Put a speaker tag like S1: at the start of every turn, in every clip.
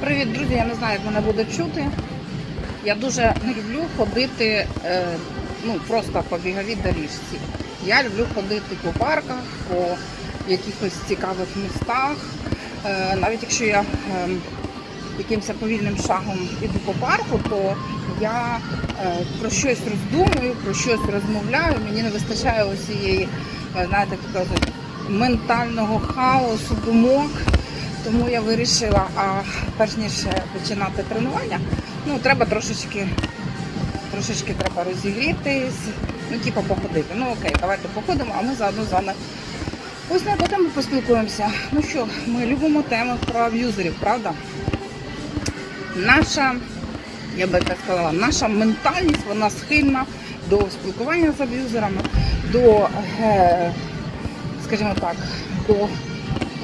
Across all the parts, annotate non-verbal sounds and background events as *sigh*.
S1: Привіт, друзі! Я не знаю, як мене буде чути. Я дуже не люблю ходити е, ну, просто по біговій доріжці. Я люблю ходити по парках, по якихось цікавих містах. Е, навіть якщо я е, якимось повільним шагом іду по парку, то я е, про щось роздумую, про щось розмовляю. Мені не вистачає е, знаєте, кажуть, ментального хаосу, думок. Тому я вирішила, а перш ніж починати тренування, ну треба трошечки, трошечки треба розігрітись, ну типу походити. Ну окей, давайте походимо, а ми заодно з вами ось на тему поспілкуємося. Ну що, ми любимо теми про аб'юзерів, правда? Наша, я би так сказала, наша ментальність вона схильна до спілкування з аб'юзерами, до, е, скажімо так, до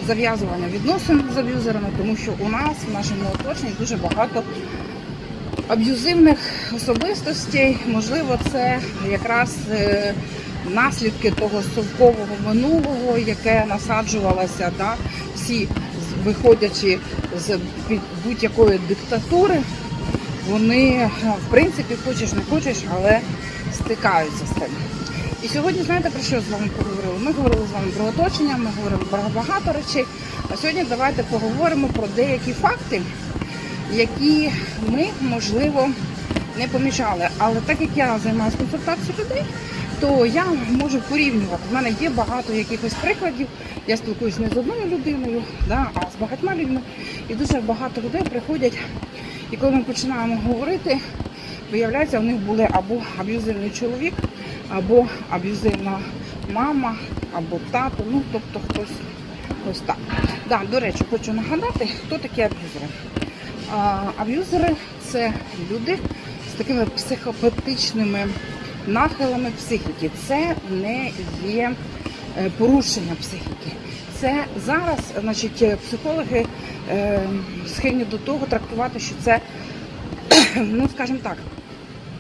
S1: зав'язування відносин з аб'юзерами, тому що у нас в нашому оточенні дуже багато аб'юзивних особистостей. Можливо, це якраз е, наслідки того совкового минулого, яке насаджувалося, да? всі виходячи з будь-якої диктатури, вони в принципі хочеш не хочеш, але стикаються з тим. І сьогодні, знаєте, про що з вами поговорили? Ми говорили з вами про оточення, ми говорили про багато речей. А сьогодні давайте поговоримо про деякі факти, які ми, можливо, не помічали. Але так як я займаюся консультацією людей, то я можу порівнювати. У мене є багато якихось прикладів. Я спілкуюся не з одною людиною, да, а з багатьма людьми. І дуже багато людей приходять. І коли ми починаємо говорити, виявляється, у них були або аб'юзивний чоловік, або аб'юзивна мама, або тато, ну тобто хтось ось так. Да, до речі, хочу нагадати, хто такі аб'юзери. Аб'юзери це люди з такими психопатичними нахилами психіки. Це не є е, порушення психіки. Це зараз, значить, психологи е, схильні до того трактувати, що це, *clears throat* ну скажімо так,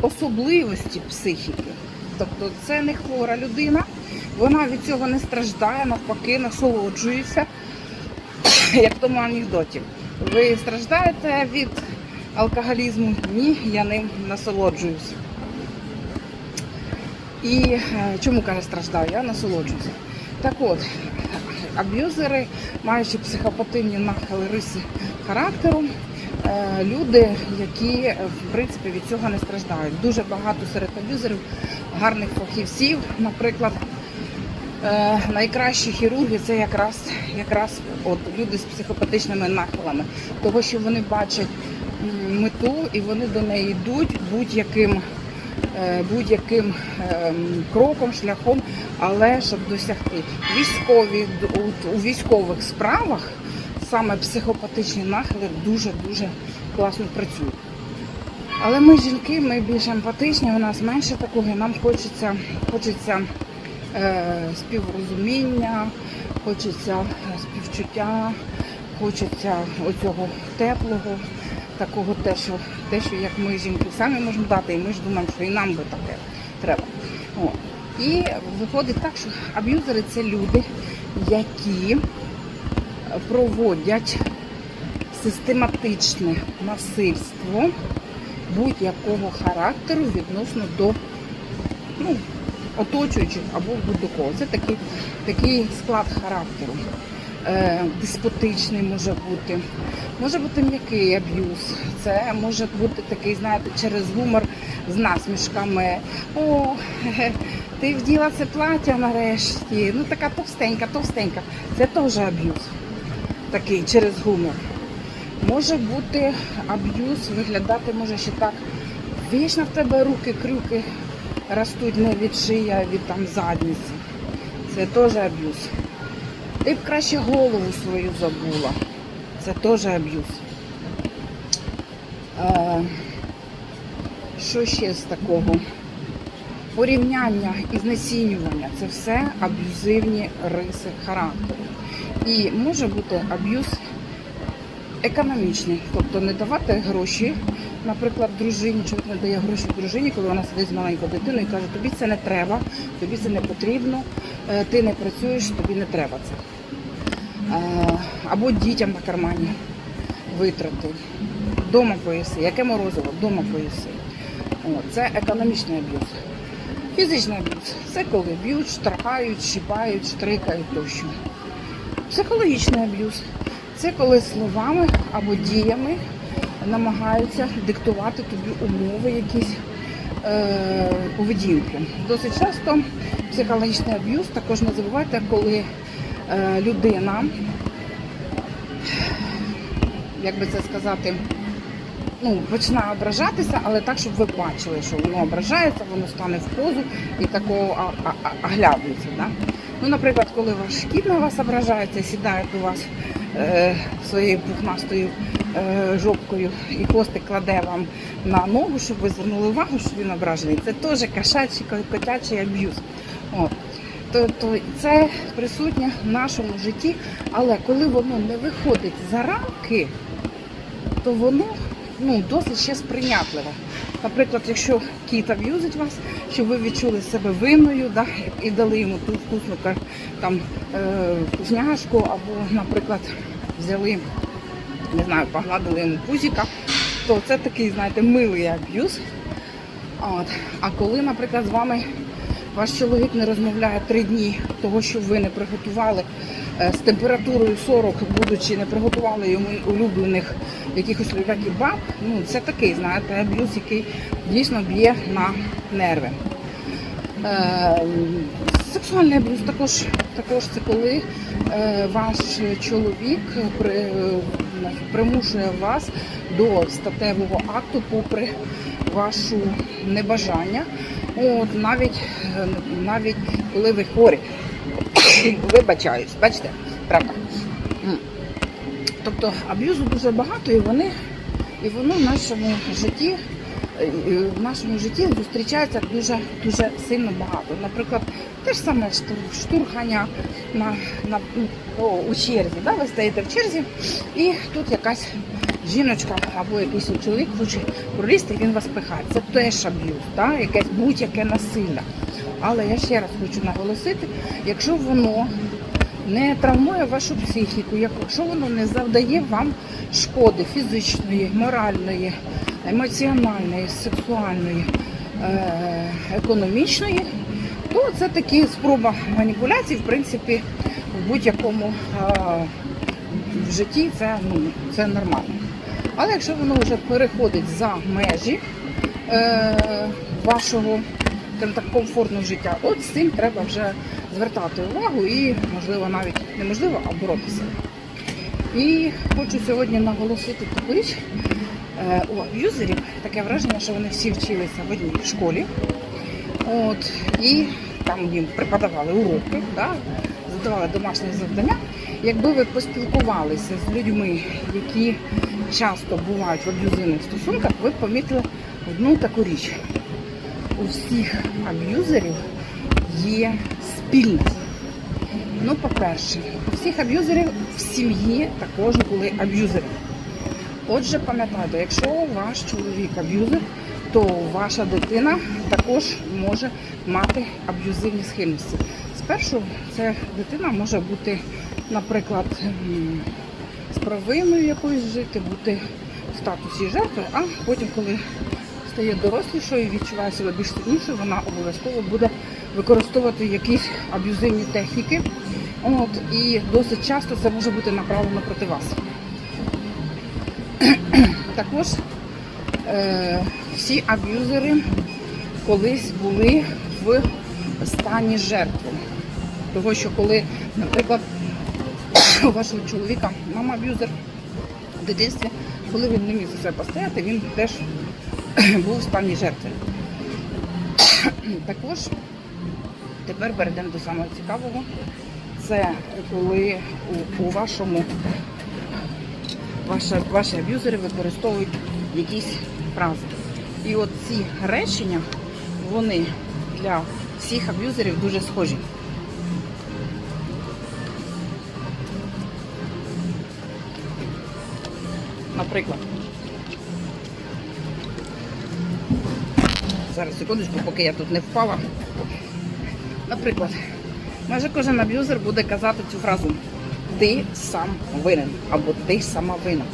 S1: особливості психіки. Тобто це не хвора людина, вона від цього не страждає, навпаки, насолоджується, *coughs* як в тому анекдоті. Ви страждаєте від алкоголізму? Ні, я ним насолоджуюся. І е, чому каже страждаю? Я насолоджуюся. Так от, аб'юзери, маючи психопативні нахили риси характеру, люди, які е, в принципі від цього не страждають. Дуже багато серед аб'юзерів гарних фахівців, наприклад. Е, найкращі хірурги це якраз якраз от люди з психопатичними нахилами, того що вони бачать мету і вони до неї йдуть будь-яким е, будь-яким ем, кроком, шляхом, але щоб досягти. Військові у військових справах саме психопатичні нахили дуже дуже класно працюють. Але ми жінки, ми більш емпатичні, у нас менше такого, і нам хочеться, хочеться е, співрозуміння, хочеться співчуття, хочеться оцього теплого, такого те, що, те, що як ми жінки самі можемо дати, і ми ж думаємо, що і нам би таке треба. О. І виходить так, що аб'юзери це люди, які проводять систематичне насильство будь-якого характеру відносно до ну, оточуючих або будь-до кого. Це такий, такий склад характеру. Е, деспотичний може бути, може бути м'який аб'юз, це може бути такий, знаєте, через гумор з насмішками. О, хе-хе, ти вділа це плаття нарешті. Ну така товстенька, товстенька. Це теж аб'юз. Такий через гумор. Може бути аб'юз, виглядати може ще так. Вічно в тебе руки, крюки ростуть не від шиї, а від там задниці. Це теж аб'юз. Ти б краще голову свою забула. Це теж аб'юз. Е, що ще з такого? Порівняння і знецінювання це все аб'юзивні риси характеру. І може бути аб'юз економічний, тобто не давати гроші, наприклад, дружині, чоловік не дає гроші дружині, коли вона сидить з маленькою дитиною і каже, тобі це не треба, тобі це не потрібно, е, ти не працюєш, тобі не треба це. Е, Або дітям на кармані витрати. Дома поїси, яке морозиво, дома поїси. Це економічний аб'юз. Фізичний аб'юз це коли б'ють, штрафають, щипають, штрикають тощо. Психологічний аб'юз це коли словами або діями намагаються диктувати тобі умови якісь е, поведінки. Досить часто психологічний аб'юз також не забувайте, коли е, людина, як би це сказати, ну, починає ображатися, але так, щоб ви бачили, що воно ображається, воно стане в позу і такого а- а- а- оглядується. Да? Ну, наприклад, коли ваш кіт на вас ображається, сідає до вас е, своєю пухнастою е, жопкою і хвостик кладе вам на ногу, щоб ви звернули увагу, що він ображений. Це теж кошачий, котячий аб'юз. От. То, то це присутнє в нашому житті, але коли воно не виходить за рамки, то воно ну, досить ще сприйнятливе. Наприклад, якщо кіт аб'юзить вас, щоб ви відчули себе винною да, і дали йому ту вкусну там, е, вкусняшку, або, наприклад, взяли, не знаю, погладили йому пузіка, то це такий, знаєте, милий аб'юз. От. А коли, наприклад, з вами ваш чоловік не розмовляє три дні, того, що ви не приготували з температурою 40, будучи не приготували йому улюблених якихось ляків баб, ну це такий, знаєте, аб'юз, який дійсно б'є на нерви. Е, Сексуальний аб'юз також, також це коли е, ваш чоловік при, е, примушує вас до статевого акту попри вашу небажання. От, навіть, е, навіть коли ви хворі. Вибачаюсь, бачите? Правда. Тобто аб'юзу дуже багато і вони, і воно в нашому житті, е, в нашому житті зустрічається дуже дуже сильно багато. Наприклад, те ж саме штур- штурхання на, на ну, о, у черзі. Да? Ви стоїте в черзі, і тут якась жіночка або якийсь чоловік хоче пролізти, і він вас пихає. Це теж аб'юз, да? якесь будь-яке насилля. Але я ще раз хочу наголосити, якщо воно не травмує вашу психіку, якщо воно не завдає вам шкоди фізичної, моральної, емоціональної, сексуальної, е, економічної, то це такі спроба маніпуляцій, в принципі, в будь-якому е, в житті це, ну, це нормально. Але якщо воно вже переходить за межі е, вашого скажімо так, комфортного життя, от з цим треба вже звертати увагу і, можливо, навіть неможливо, а боротися. І хочу сьогодні наголосити таку річ. Е, У аб'юзерів таке враження, що вони всі вчилися в одній школі. От, і там їм преподавали уроки, да, задавали домашні завдання. Якби ви поспілкувалися з людьми, які часто бувають в аб'юзивних стосунках, ви б помітили одну таку річ. У всіх аб'юзерів є спільність. Ну, по-перше, у всіх аб'юзерів в сім'ї також були аб'юзери. Отже, пам'ятайте, якщо ваш чоловік аб'юзер, то ваша дитина також може мати аб'юзивні схильності. Спершу ця дитина може бути, наприклад, з провиною якоюсь жити, бути в статусі жертви, а потім, коли стає дорослішою відчуває себе більш сильнішою, вона обов'язково буде використовувати якісь аб'юзивні техніки. От, і досить часто це може бути направлено проти вас. *clears throat* Також е, всі аб'юзери колись були в стані жертви. Того, що коли, наприклад, *clears throat* у вашого чоловіка мама аб'юзер в дитинстві, коли він не міг за себе постояти, він теж був в стані жертви. *coughs* Також тепер перейдемо до самого цікавого. Це коли у, у вашому ваші, ваші аб'юзери використовують якісь фрази. І от ці речення, вони для всіх аб'юзерів дуже схожі. Наприклад, зараз секундочку, поки я тут не впала. Наприклад, майже кожен аб'юзер буде казати цю фразу Ти сам винен або ти сама винна.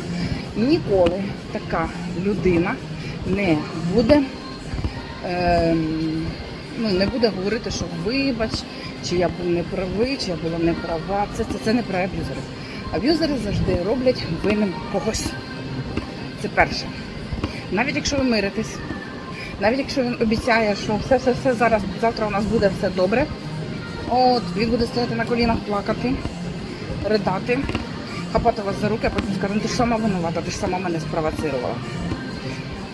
S1: ніколи така людина не буде, ем, ну, не буде говорити, що вибач, чи я був неправий, чи я була неправа. Це, це, це не про аб'юзери. Аб'юзери завжди роблять винним когось. Це перше. Навіть якщо ви миритесь, навіть якщо він обіцяє, що все, все, все зараз, завтра у нас буде все добре. От, він буде стояти на колінах, плакати, ридати, хапати вас за руки, а потім скаже, «Ну, ти ж сама винувата, ти ж сама мене спровоцирувала.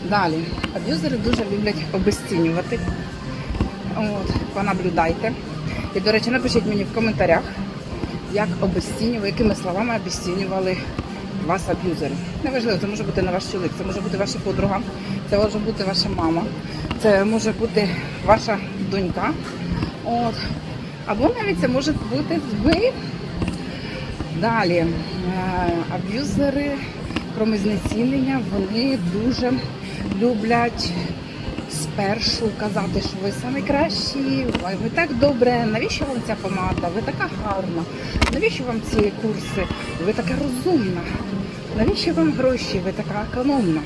S1: Далі, аб'юзери дуже люблять обесцінювати. От, понаблюдайте. І, до речі, напишіть мені в коментарях, як обесцінювали, якими словами обесцінювали вас аб'юзери. Неважливо, це може бути не ваш чоловік, це може бути ваша подруга, це може бути ваша мама, це може бути ваша донька. От. Або навіть це може бути ви. Далі, е, аб'юзери, кроме знецінення, вони дуже люблять спершу казати, що ви найкращі, ви так добре, навіщо вам ця помада, ви така гарна, навіщо вам ці курси, ви така розумна, навіщо вам гроші, ви така економна.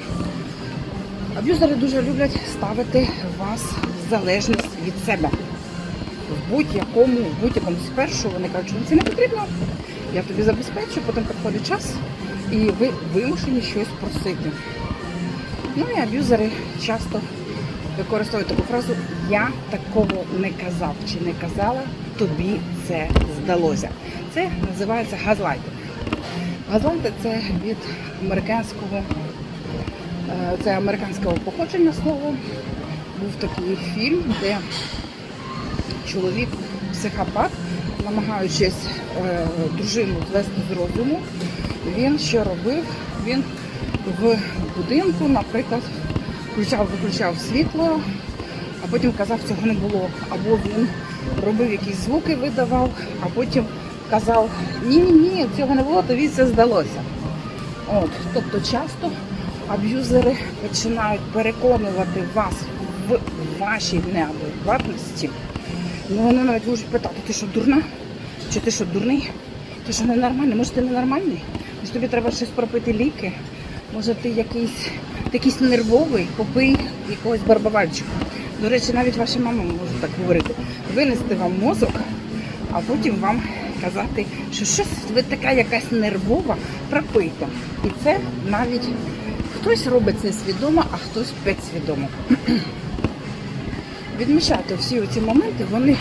S1: Аб'юзери дуже люблять ставити вас в залежність від себе. В будь-якому, в будь-якому спершу вони кажуть, що це не потрібно. Я тобі забезпечу, потім приходить час, і ви вимушені щось просити. Ну і аб'юзери часто використовують таку фразу Я такого не казав чи не казала, тобі це здалося. Це називається газлайтинг. Газлайтинг – це від американського, е, це американського походження слово. Був такий фільм, де чоловік психопат, намагаючись е, дружину звести з розуму, він що робив? Він в будинку, наприклад, включав, виключав світло, а потім казав, цього не було. Або він робив якісь звуки, видавав, а потім казав, ні-ні, ні, цього не було, тобі це здалося. От, тобто часто аб'юзери починають переконувати вас в вашій неадекватності. Ну вони навіть можуть питати, ти що дурна? Чи ти що дурний? Ти що ненормальний? Може ти ненормальний? Може тобі треба щось пропити ліки? Може ти якийсь, ти якийсь нервовий, попий якогось барбавальчика. До речі, навіть ваша мама може так говорити. Винести вам мозок, а потім вам казати, що щось ви така якась нервова, пропийте. І це навіть хтось робить це свідомо, а хтось підсвідомо. *clears throat* Відмічати всі ці моменти, вони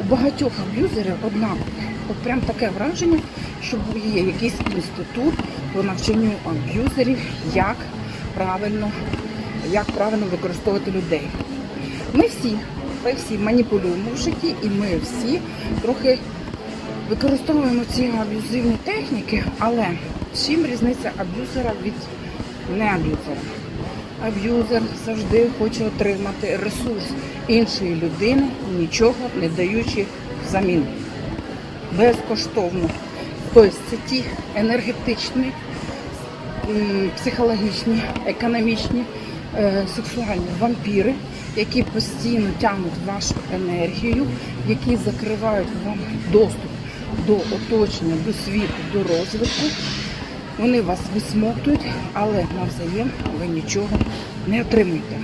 S1: у багатьох аб'юзерів однакові. От прям таке враження, що є якийсь інститут по навчанню аб'юзерів, як правильно, як правильно використовувати людей. Ми всі, ми всі маніпулюємо в житті, і ми всі трохи використовуємо ці аб'юзивні техніки, але чим різниця аб'юзера від неаб'юзера? Аб'юзер завжди хоче отримати ресурс іншої людини, нічого не даючи взамін. Безкоштовно. Тобто це ті енергетичні, психологічні, економічні, е, сексуальні вампіри, які постійно тягнуть вашу енергію, які закривають вам доступ до оточення, до світу, до розвитку. Вони вас висмоктують, але навзаєм ви нічого не отримуєте.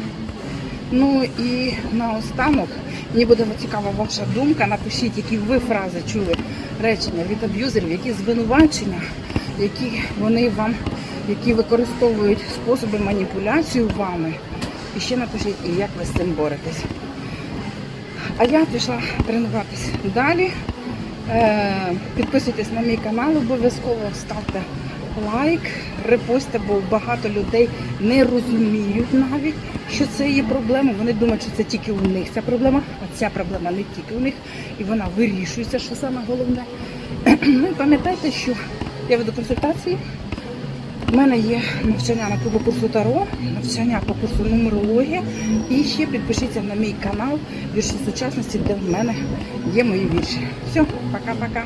S1: Ну і наостанок, мені буде цікава ваша думка. Напишіть, які ви фрази чули речення від аб'юзерів, які звинувачення, які вони вам, які використовують способи маніпуляції вами. І ще напишіть, як ви з цим боретесь. А я пішла тренуватись далі. Е, Підписуйтесь на мій канал, обов'язково ставте лайк, репостите, бо багато людей не розуміють навіть, що це є проблема. Вони думають, що це тільки у них ця проблема, а ця проблема не тільки у них, і вона вирішується, що саме головне. *clears throat* Ну і пам'ятайте, що я веду консультації. У мене є навчання на по курсу Таро, навчання по курсу нумерологія. І ще підпишіться на мій канал вірші сучасності, де в мене є мої вірші. Все, пока-пока.